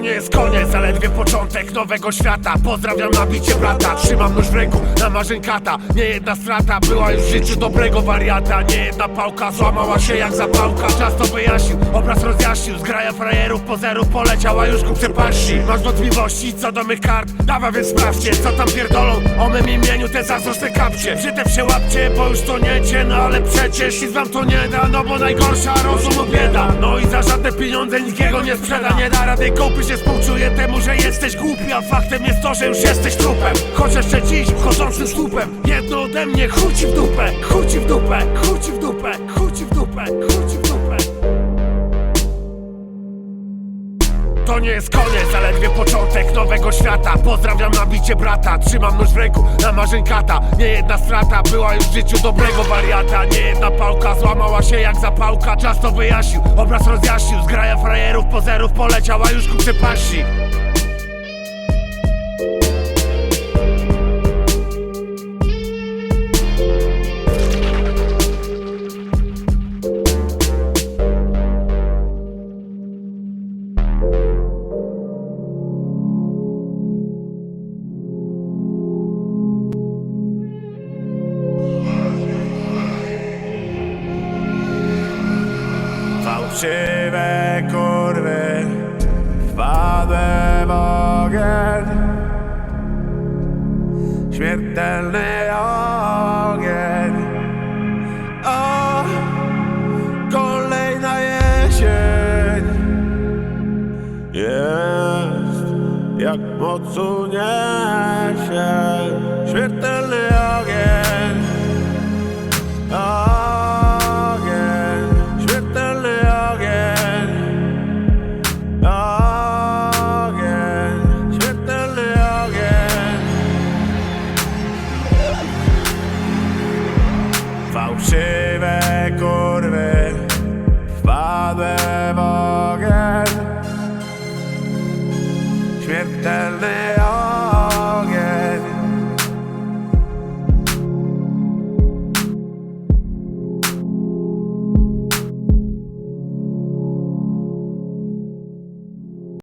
nie jest koniec, zaledwie początek nowego świata. Pozdrawiam nabicie brata, trzymam nóż w ręku na marzeń kata. Nie jedna strata była już w życiu dobrego wariata. Nie jedna pałka złamała się jak zapałka. Czas to wyjaśnił, obraz rozjaśnił. Zgraja frajerów, pozerów poleciała już ku przepaści Masz wątpliwości co do mych kart? Dawaj więc sprawdźcie, co tam pierdolą O mym imieniu te zazdrosne kapcie. Brzytew się łapcie, bo już to nie cię No ale przecież nic wam to nie da No bo najgorsza rozumu bieda Żadne pieniądze nikiego nie sprzeda Nie da rady kupić, się współczuję temu, że jesteś głupi A faktem jest to, że już jesteś trupem. Choć jeszcze dziś wchodzącym słupem Jedno ode mnie chuj ci w dupę Chuj ci w dupę, chuj ci w dupę Chuj ci w dupę, chuj ci w dupę To nie jest koniec, zaledwie początek nowego świata. Pozdrawiam nabicie brata, trzymam nóż w ręku na marzeń kata. Nie jedna strata była już w życiu dobrego wariata. Nie jedna pałka złamała się jak zapałka. Czas to wyjaśnił, obraz rozjaśnił. Zgraja frajerów, pozerów poleciała już ku przepaści Fałszywe kurwy Wpadłem w ogień. Śmiertelny ogień. O, kolejna jesień. Jest jak mocu niesie Śmiertelny Ogień, te kurwy Wpadłem w ogień. Śmiertelny ogień